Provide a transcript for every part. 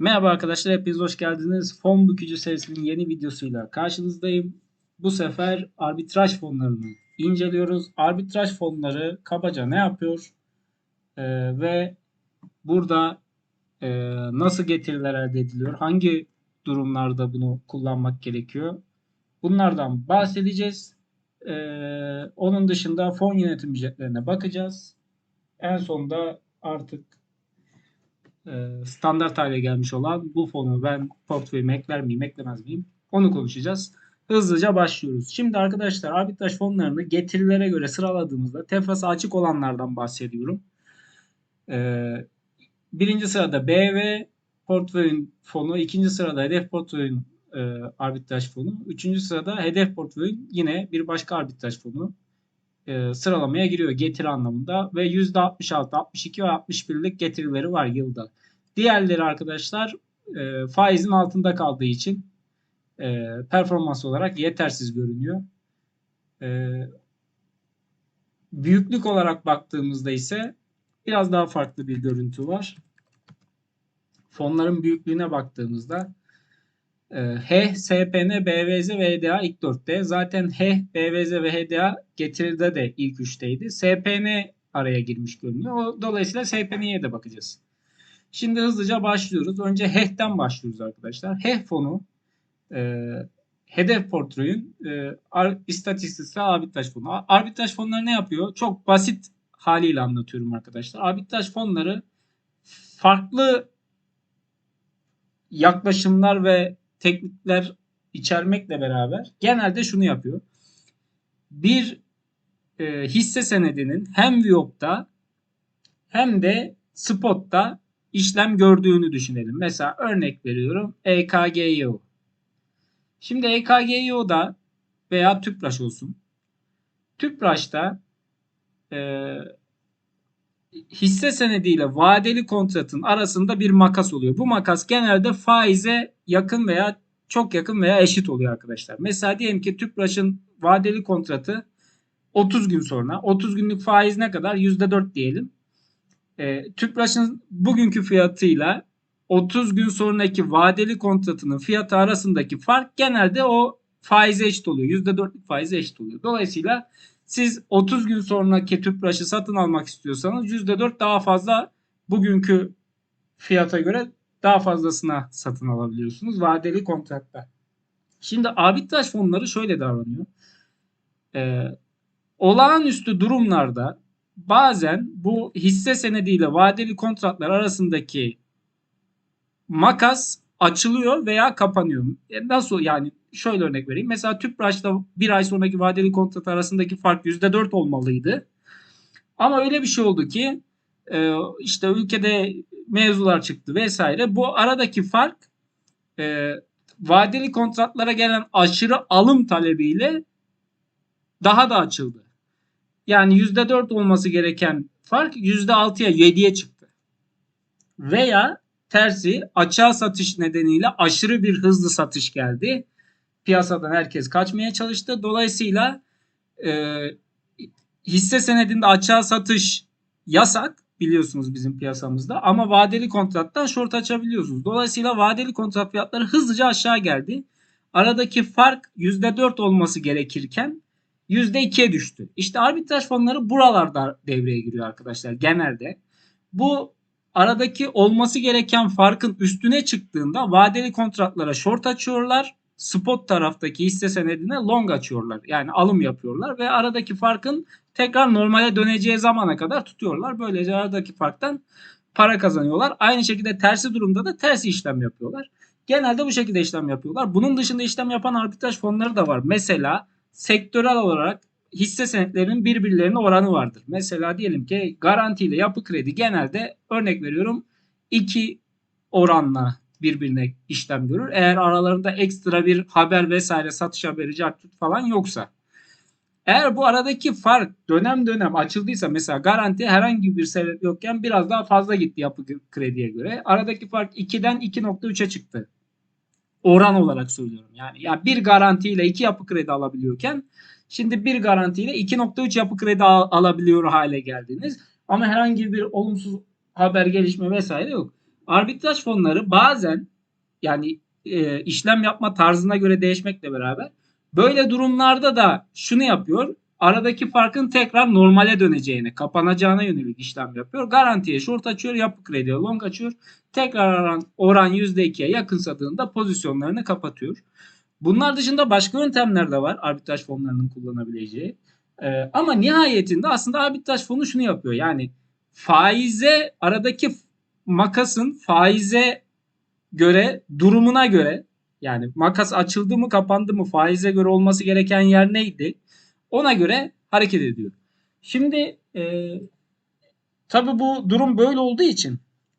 Merhaba arkadaşlar, hepiniz hoş geldiniz. Fon Bükücü serisinin yeni videosuyla karşınızdayım. Bu sefer arbitraj fonlarını inceliyoruz. Arbitraj fonları kabaca ne yapıyor? Ee, ve burada e, nasıl getiriler elde ediliyor? Hangi durumlarda bunu kullanmak gerekiyor? Bunlardan bahsedeceğiz. Ee, onun dışında fon yönetim ücretlerine bakacağız. En sonunda artık e, standart hale gelmiş olan bu fonu ben portföyüme ekler miyim eklemez miyim onu konuşacağız. Hızlıca başlıyoruz. Şimdi arkadaşlar arbitraj fonlarını getirilere göre sıraladığımızda tefrası açık olanlardan bahsediyorum. Ee, birinci sırada BV portföyün fonu, ikinci sırada hedef portföyün e, arbitraj fonu, üçüncü sırada hedef portföyün yine bir başka arbitraj fonu e, sıralamaya giriyor getiri anlamında ve %66, 62 ve 61'lik getirileri var yılda. Diğerleri arkadaşlar e, faizin altında kaldığı için e, performans olarak yetersiz görünüyor. E, büyüklük olarak baktığımızda ise biraz daha farklı bir görüntü var. Fonların büyüklüğüne baktığımızda e, H, SPN, BVZ ve HDA ilk 4'te. Zaten H, BVZ ve HDA getiride de ilk 3'teydi. SPN araya girmiş görünüyor. Dolayısıyla SPN'ye de bakacağız. Şimdi hızlıca başlıyoruz. Önce HEH'ten başlıyoruz arkadaşlar. HEH fonu e, hedef portföyün e, ar, istatistiksel arbitraj fonu. Arbitraj fonları ne yapıyor? Çok basit haliyle anlatıyorum arkadaşlar. Arbitraj fonları farklı yaklaşımlar ve teknikler içermekle beraber genelde şunu yapıyor. Bir e, hisse senedinin hem VIOP'ta hem de spot'ta işlem gördüğünü düşünelim. Mesela örnek veriyorum EKGYO. Şimdi EKGYO'da veya TÜPRAŞ olsun. TÜPRAŞ'ta e, hisse senediyle vadeli kontratın arasında bir makas oluyor. Bu makas genelde faize yakın veya çok yakın veya eşit oluyor arkadaşlar. Mesela diyelim ki TÜPRAŞ'ın vadeli kontratı 30 gün sonra 30 günlük faiz ne kadar? %4 diyelim. E, TÜPRAŞ'ın bugünkü fiyatıyla 30 gün sonraki vadeli kontratının fiyatı arasındaki fark genelde o faize eşit oluyor. %4'lük faize eşit oluyor. Dolayısıyla siz 30 gün sonraki TÜPRAŞ'ı satın almak istiyorsanız %4 daha fazla bugünkü fiyata göre daha fazlasına satın alabiliyorsunuz vadeli kontratta. Şimdi arbitraj fonları şöyle davranıyor. Ee, olağanüstü durumlarda bazen bu hisse senediyle vadeli kontratlar arasındaki makas açılıyor veya kapanıyor. E nasıl yani şöyle örnek vereyim. Mesela Tüpraş'ta bir ay sonraki vadeli kontrat arasındaki fark %4 olmalıydı. Ama öyle bir şey oldu ki e, işte ülkede mevzular çıktı vesaire. Bu aradaki fark e, vadeli kontratlara gelen aşırı alım talebiyle daha da açıldı. Yani %4 olması gereken fark %6'ya 7'ye çıktı. Veya tersi açığa satış nedeniyle aşırı bir hızlı satış geldi. Piyasadan herkes kaçmaya çalıştı. Dolayısıyla e, hisse senedinde açığa satış yasak biliyorsunuz bizim piyasamızda ama vadeli kontrattan short açabiliyorsunuz. Dolayısıyla vadeli kontrat fiyatları hızlıca aşağı geldi. Aradaki fark %4 olması gerekirken %2'ye düştü. İşte arbitraj fonları buralarda devreye giriyor arkadaşlar genelde. Bu aradaki olması gereken farkın üstüne çıktığında vadeli kontratlara short açıyorlar. Spot taraftaki hisse senedine long açıyorlar. Yani alım yapıyorlar ve aradaki farkın tekrar normale döneceği zamana kadar tutuyorlar. Böylece aradaki farktan para kazanıyorlar. Aynı şekilde tersi durumda da tersi işlem yapıyorlar. Genelde bu şekilde işlem yapıyorlar. Bunun dışında işlem yapan arbitraj fonları da var. Mesela sektörel olarak hisse senetlerinin birbirlerine oranı vardır. Mesela diyelim ki garanti ile yapı kredi genelde örnek veriyorum iki oranla birbirine işlem görür. Eğer aralarında ekstra bir haber vesaire satış haberi cartut falan yoksa. Eğer bu aradaki fark dönem dönem açıldıysa mesela garanti herhangi bir sebep yokken biraz daha fazla gitti yapı krediye göre. Aradaki fark 2'den 2.3'e çıktı. Oran olarak söylüyorum. Yani ya bir garantiyle iki yapı kredi alabiliyorken şimdi bir garantiyle 2.3 yapı kredi al- alabiliyor hale geldiniz. Ama herhangi bir olumsuz haber gelişme vesaire yok. Arbitraj fonları bazen yani e, işlem yapma tarzına göre değişmekle beraber böyle durumlarda da şunu yapıyor. Aradaki farkın tekrar normale döneceğine, kapanacağına yönelik işlem yapıyor. Garantiye short açıyor, yapı krediye long açıyor. Tekrar oran, oran %2'ye yakınsadığında pozisyonlarını kapatıyor. Bunlar dışında başka yöntemler de var arbitraj fonlarının kullanabileceği. Ee, ama nihayetinde aslında arbitraj fonu şunu yapıyor. Yani faize aradaki makasın faize göre durumuna göre yani makas açıldı mı kapandı mı faize göre olması gereken yer neydi? Ona göre hareket ediyor. Şimdi e, tabi bu durum böyle olduğu için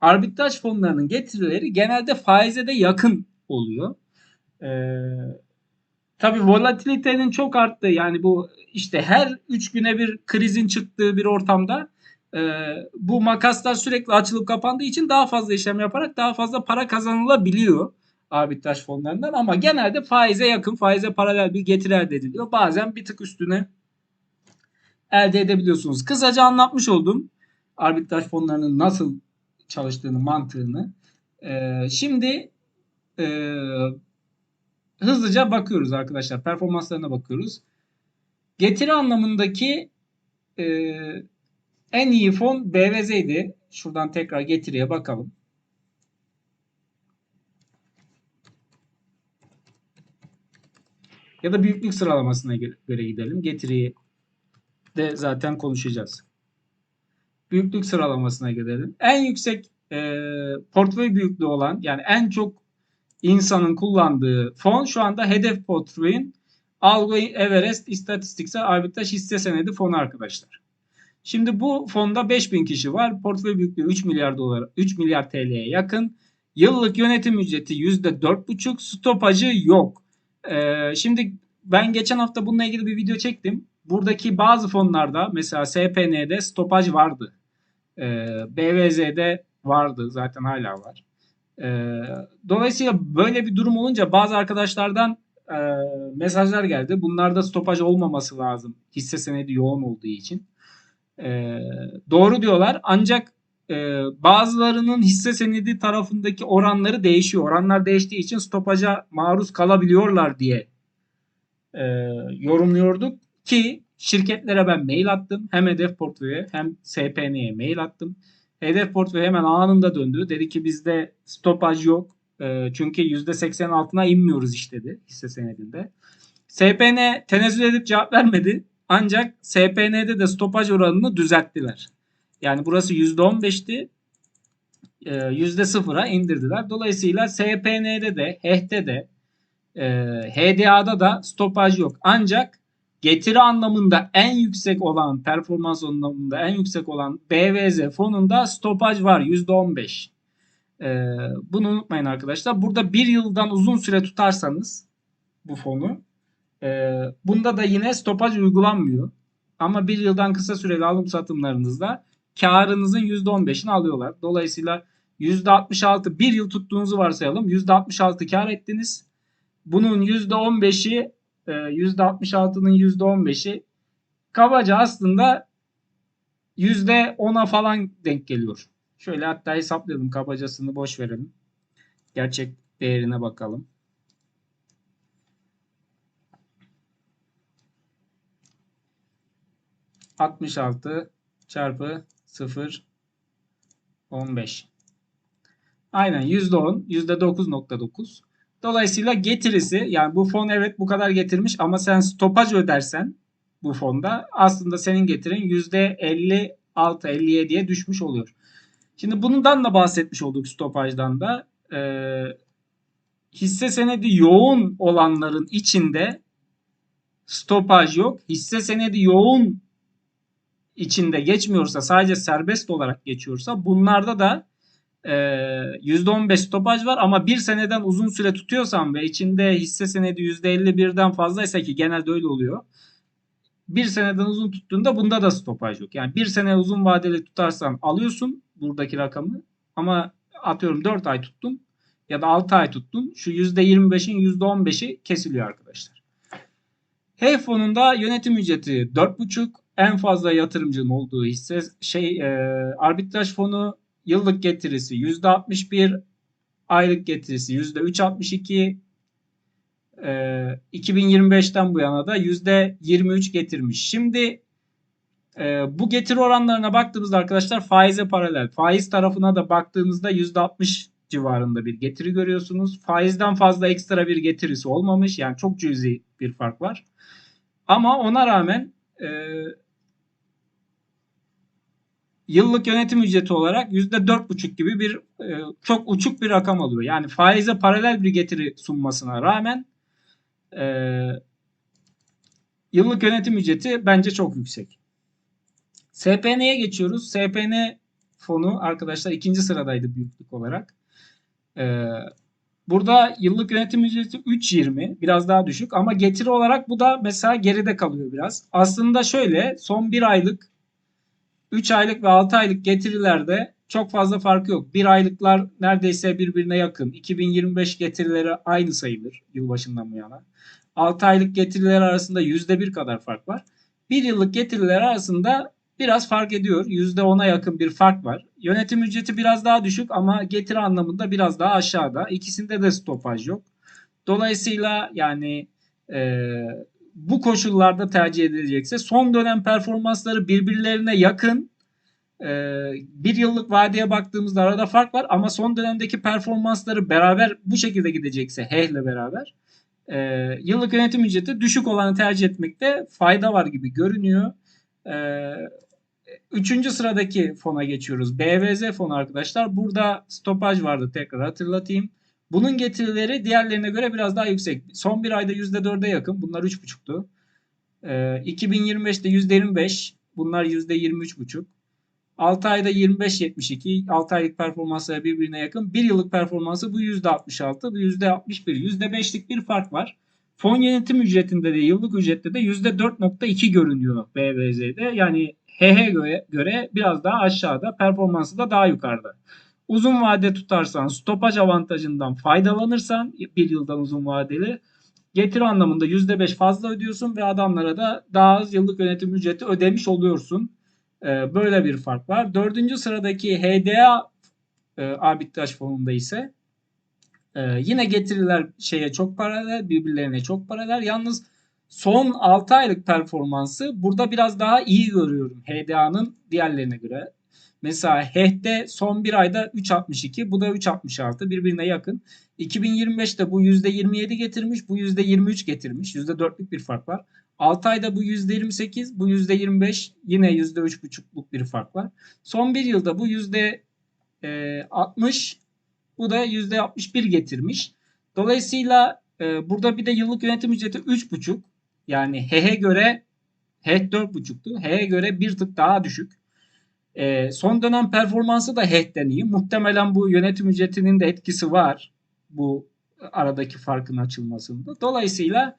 arbitraj fonlarının getirileri genelde faize de yakın oluyor. Ee, tabii volatilitenin çok arttığı yani bu işte her 3 güne bir krizin çıktığı bir ortamda e, bu makaslar sürekli açılıp kapandığı için daha fazla işlem yaparak daha fazla para kazanılabiliyor arbitraj fonlarından ama genelde faize yakın faize paralel bir getiri elde ediliyor. Bazen bir tık üstüne elde edebiliyorsunuz. Kısaca anlatmış oldum arbitraj fonlarının nasıl çalıştığını mantığını. Ee, şimdi e, hızlıca bakıyoruz arkadaşlar. Performanslarına bakıyoruz. Getiri anlamındaki e, en iyi fon BVZ'ydi. Şuradan tekrar getiriye bakalım. Ya da büyüklük sıralamasına göre gidelim. Getiriyi de zaten konuşacağız. Büyüklük sıralamasına gidelim. En yüksek e, portföy büyüklüğü olan yani en çok insanın kullandığı fon şu anda hedef portföyün Algo Everest İstatistiksel Arbitraj Hisse Senedi fonu arkadaşlar. Şimdi bu fonda 5000 kişi var. Portföy büyüklüğü 3 milyar dolar, 3 milyar TL'ye yakın. Yıllık yönetim ücreti %4,5. Stopajı yok. Ee, şimdi ben geçen hafta bununla ilgili bir video çektim. Buradaki bazı fonlarda mesela SPN'de stopaj vardı. Ee, BVZ'de vardı. Zaten hala var. Ee, dolayısıyla böyle bir durum olunca bazı arkadaşlardan e, mesajlar geldi. Bunlarda stopaj olmaması lazım. Hisse senedi yoğun olduğu için. Ee, doğru diyorlar. Ancak e, bazılarının hisse senedi tarafındaki oranları değişiyor. Oranlar değiştiği için stopaja maruz kalabiliyorlar diye e, yorumluyorduk ki şirketlere ben mail attım. Hem hedef portföye hem SPN'ye mail attım. Hedef portföy hemen anında döndü. Dedi ki bizde stopaj yok. E, çünkü %80'in altına inmiyoruz işledi hisse senedinde. SPN tenezzül edip cevap vermedi. Ancak SPN'de de stopaj oranını düzelttiler. Yani burası %15'ti. E, %0'a indirdiler. Dolayısıyla SPN'de de, HEH'te de, e, HDA'da da stopaj yok. Ancak getiri anlamında en yüksek olan, performans anlamında en yüksek olan BVZ fonunda stopaj var %15. Ee, bunu unutmayın arkadaşlar. Burada bir yıldan uzun süre tutarsanız bu fonu e, bunda da yine stopaj uygulanmıyor. Ama bir yıldan kısa süreli alım satımlarınızda karınızın %15'ini alıyorlar. Dolayısıyla %66 bir yıl tuttuğunuzu varsayalım. %66 kar ettiniz. Bunun %15'i %66'nın ee, %15'i kabaca aslında %10'a falan denk geliyor. Şöyle hatta hesaplayalım kabacasını boş verelim. Gerçek değerine bakalım. ...66 çarpı 0 15. Aynen %10, %9.9. Dolayısıyla getirisi yani bu fon evet bu kadar getirmiş ama sen stopaj ödersen bu fonda aslında senin getirin %56-57'ye düşmüş oluyor. Şimdi bundan da bahsetmiş olduk stopajdan da. Ee, hisse senedi yoğun olanların içinde stopaj yok. Hisse senedi yoğun içinde geçmiyorsa sadece serbest olarak geçiyorsa bunlarda da %15 stopaj var ama bir seneden uzun süre tutuyorsan ve içinde hisse senedi %51'den fazlaysa ki genelde öyle oluyor. Bir seneden uzun tuttuğunda bunda da stopaj yok. Yani bir sene uzun vadeli tutarsan alıyorsun buradaki rakamı ama atıyorum 4 ay tuttun ya da 6 ay tuttun. Şu %25'in %15'i kesiliyor arkadaşlar. H fonunda yönetim ücreti 4,5 en fazla yatırımcının olduğu hisse şey e, arbitraj fonu yıllık getirisi %61, aylık getirisi %3.62, e, 2025'ten bu yana da %23 getirmiş. Şimdi e, bu getiri oranlarına baktığımızda arkadaşlar faize paralel. Faiz tarafına da baktığınızda %60 civarında bir getiri görüyorsunuz. Faizden fazla ekstra bir getirisi olmamış. Yani çok cüzi bir fark var. Ama ona rağmen e, yıllık yönetim ücreti olarak %4,5 gibi bir e, çok uçuk bir rakam alıyor. Yani faize paralel bir getiri sunmasına rağmen e, yıllık yönetim ücreti bence çok yüksek. SPN'ye geçiyoruz. SPN fonu arkadaşlar ikinci sıradaydı büyüklük olarak. Ee, burada yıllık yönetim ücreti 3.20 biraz daha düşük ama getiri olarak bu da mesela geride kalıyor biraz. Aslında şöyle son bir aylık 3 aylık ve 6 aylık getirilerde çok fazla farkı yok. 1 aylıklar neredeyse birbirine yakın. 2025 getirileri aynı sayılır yılbaşından bu yana. 6 aylık getiriler arasında %1 kadar fark var. 1 yıllık getiriler arasında biraz fark ediyor. %10'a yakın bir fark var. Yönetim ücreti biraz daha düşük ama getiri anlamında biraz daha aşağıda. İkisinde de stopaj yok. Dolayısıyla yani e, bu koşullarda tercih edilecekse son dönem performansları birbirlerine yakın e, bir yıllık vadeye baktığımızda arada fark var ama son dönemdeki performansları beraber bu şekilde gidecekse HEH'le beraber e, yıllık yönetim ücreti düşük olanı tercih etmekte fayda var gibi görünüyor. E, Üçüncü sıradaki fona geçiyoruz. BVZ fonu arkadaşlar. Burada stopaj vardı tekrar hatırlatayım. Bunun getirileri diğerlerine göre biraz daha yüksek. Son bir ayda %4'e yakın. Bunlar 3,5'tu. Ee, 2025'te %25. Bunlar %23,5. 6 ayda 25-72. 6 aylık performansları birbirine yakın. 1 yıllık performansı bu %66. Bu %61. %5'lik bir fark var. Fon yönetim ücretinde de yıllık ücrette de %4.2 görünüyor BVZ'de. Yani HH göre, göre biraz daha aşağıda, performansı da daha yukarıda. Uzun vade tutarsan, stopaj avantajından faydalanırsan bir yıldan uzun vadeli getiri anlamında %5 fazla ödüyorsun ve adamlara da daha az yıllık yönetim ücreti ödemiş oluyorsun. Ee, böyle bir fark var. Dördüncü sıradaki HDA e, arbitraj fonunda ise e, yine getiriler şeye çok paralel, birbirlerine çok paralel. Yalnız son 6 aylık performansı burada biraz daha iyi görüyorum HDA'nın diğerlerine göre. Mesela HEH'de son bir ayda 3.62 bu da 3.66 birbirine yakın. 2025'te bu %27 getirmiş bu %23 getirmiş. %4'lük bir fark var. 6 ayda bu %28 bu %25 yine %3.5'luk bir fark var. Son bir yılda bu %60 bu da %61 getirmiş. Dolayısıyla e, burada bir de yıllık yönetim ücreti 3.5 yani HEH'e göre HEH 4.5'tu. HEH'e göre bir tık daha düşük. E, son dönem performansı da HEH'ten iyi. Muhtemelen bu yönetim ücretinin de etkisi var. Bu aradaki farkın açılmasında. Dolayısıyla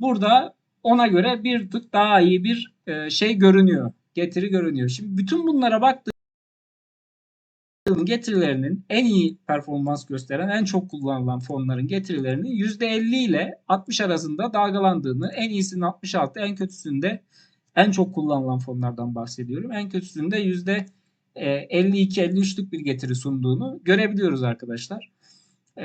burada ona göre bir tık daha iyi bir e, şey görünüyor. Getiri görünüyor. Şimdi bütün bunlara baktığımızda getirilerinin en iyi performans gösteren, en çok kullanılan fonların getirilerinin %50 ile 60 arasında dalgalandığını, en iyisinin 66, en kötüsünde en çok kullanılan fonlardan bahsediyorum. En kötüsünde %52-53'lük e, bir getiri sunduğunu görebiliyoruz arkadaşlar. E,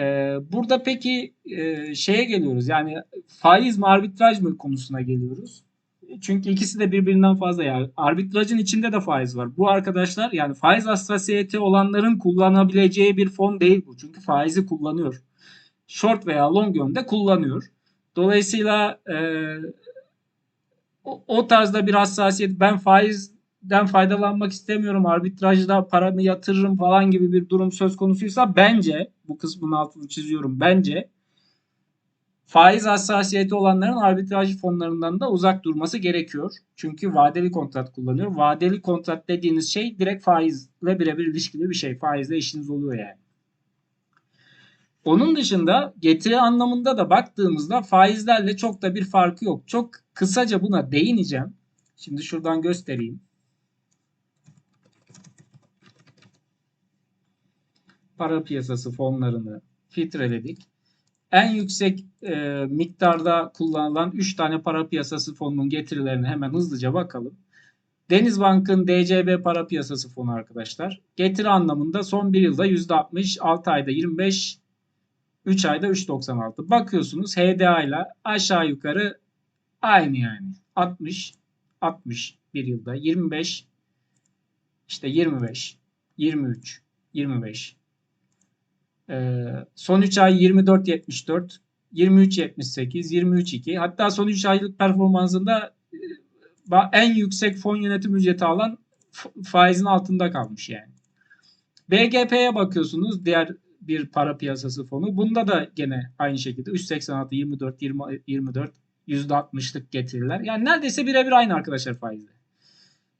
burada peki e, şeye geliyoruz yani faiz mi arbitraj mı konusuna geliyoruz. Çünkü ikisi de birbirinden fazla yani arbitrajın içinde de faiz var. Bu arkadaşlar yani faiz hassasiyeti olanların kullanabileceği bir fon değil bu. Çünkü faizi kullanıyor. Short veya long yönde kullanıyor. Dolayısıyla e, o, o tarzda bir hassasiyet ben faizden faydalanmak istemiyorum arbitrajda paramı yatırırım falan gibi bir durum söz konusuysa bence bu kısmın altını çiziyorum bence faiz hassasiyeti olanların arbitraj fonlarından da uzak durması gerekiyor. Çünkü vadeli kontrat kullanıyor. Vadeli kontrat dediğiniz şey direkt faizle birebir ilişkili bir şey. Faizle işiniz oluyor yani. Onun dışında getiri anlamında da baktığımızda faizlerle çok da bir farkı yok. Çok kısaca buna değineceğim. Şimdi şuradan göstereyim. Para piyasası fonlarını filtreledik en yüksek e, miktarda kullanılan 3 tane para piyasası fonunun getirilerine hemen hızlıca bakalım. Denizbank'ın DCB para piyasası fonu arkadaşlar. Getiri anlamında son bir yılda %60, 6 ayda 25, 3 ayda 3.96. Bakıyorsunuz HDA ile aşağı yukarı aynı yani. 60, 60 bir yılda 25, işte 25, 23, 25. Ee, son 3 ay 24, 74, 23, 78, 23, 2. Hatta son 3 aylık performansında e, en yüksek fon yönetim ücreti alan faizin altında kalmış yani. BGP'ye bakıyorsunuz diğer bir para piyasası fonu. Bunda da gene aynı şekilde 386, 24, 20, 24 %60'lık getiriler. Yani neredeyse birebir aynı arkadaşlar faizle.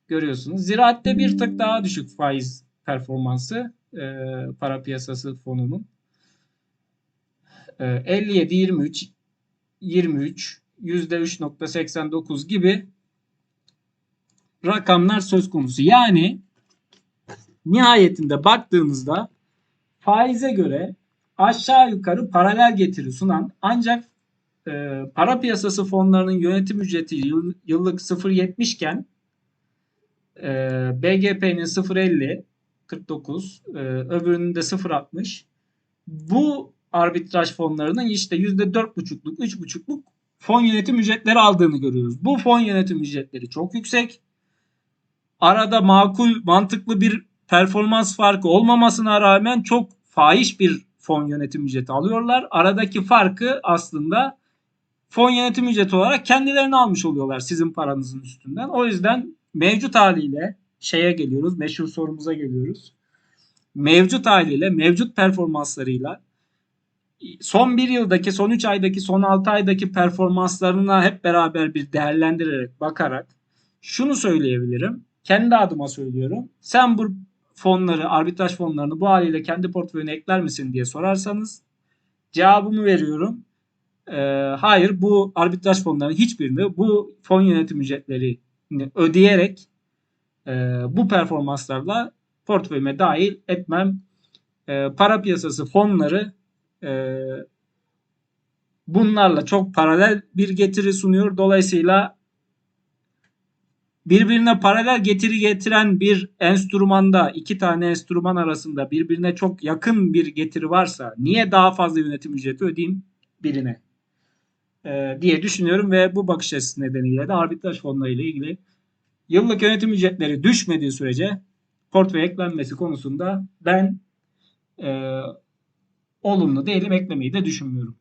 Görüyorsunuz. Ziraatte bir tık daha düşük faiz performansı e, para piyasası fonunun. E, 57, 23, 23, %3.89 gibi rakamlar söz konusu. Yani nihayetinde baktığınızda faize göre aşağı yukarı paralel getiri sunan ancak e, para piyasası fonlarının yönetim ücreti yıl- yıllık 0.70 iken e, BGP'nin 0.50 49 e, öbürünün de 0.60 bu arbitraj fonlarının işte %4.5'luk 3.5'luk fon yönetim ücretleri aldığını görüyoruz. Bu fon yönetim ücretleri çok yüksek. Arada makul, mantıklı bir performans farkı olmamasına rağmen çok fahiş bir fon yönetim ücreti alıyorlar. Aradaki farkı aslında fon yönetim ücreti olarak kendilerini almış oluyorlar sizin paranızın üstünden. O yüzden mevcut haliyle şeye geliyoruz, meşhur sorumuza geliyoruz. Mevcut haliyle, mevcut performanslarıyla son bir yıldaki, son 3 aydaki, son 6 aydaki performanslarına hep beraber bir değerlendirerek bakarak şunu söyleyebilirim. Kendi adıma söylüyorum. Sen bu fonları, arbitraj fonlarını bu haliyle kendi portföyüne ekler misin diye sorarsanız cevabımı veriyorum. Ee, hayır bu arbitraj fonlarının hiçbirini bu fon yönetim ücretlerini ödeyerek e, bu performanslarla portföyüme dahil etmem. E, para piyasası fonları e, bunlarla çok paralel bir getiri sunuyor. Dolayısıyla birbirine paralel getiri getiren bir enstrümanda iki tane enstrüman arasında birbirine çok yakın bir getiri varsa niye daha fazla yönetim ücreti ödeyeyim birine Ee, diye düşünüyorum ve bu bakış açısı nedeniyle de arbitraj fonları ile ilgili yıllık yönetim ücretleri düşmediği sürece portföy eklenmesi konusunda ben e, olumlu değilim eklemeyi de düşünmüyorum.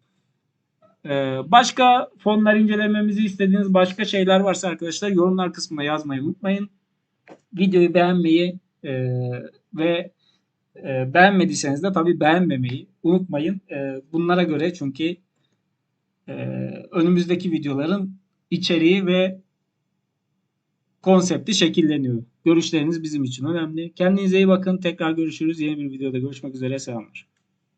Ee, başka fonlar incelememizi istediğiniz başka şeyler varsa arkadaşlar yorumlar kısmına yazmayı unutmayın. Videoyu beğenmeyi e, ve e, beğenmediyseniz de tabii beğenmemeyi unutmayın. E, bunlara göre çünkü önümüzdeki videoların içeriği ve konsepti şekilleniyor. Görüşleriniz bizim için önemli. Kendinize iyi bakın. Tekrar görüşürüz. Yeni bir videoda görüşmek üzere. Selamlar.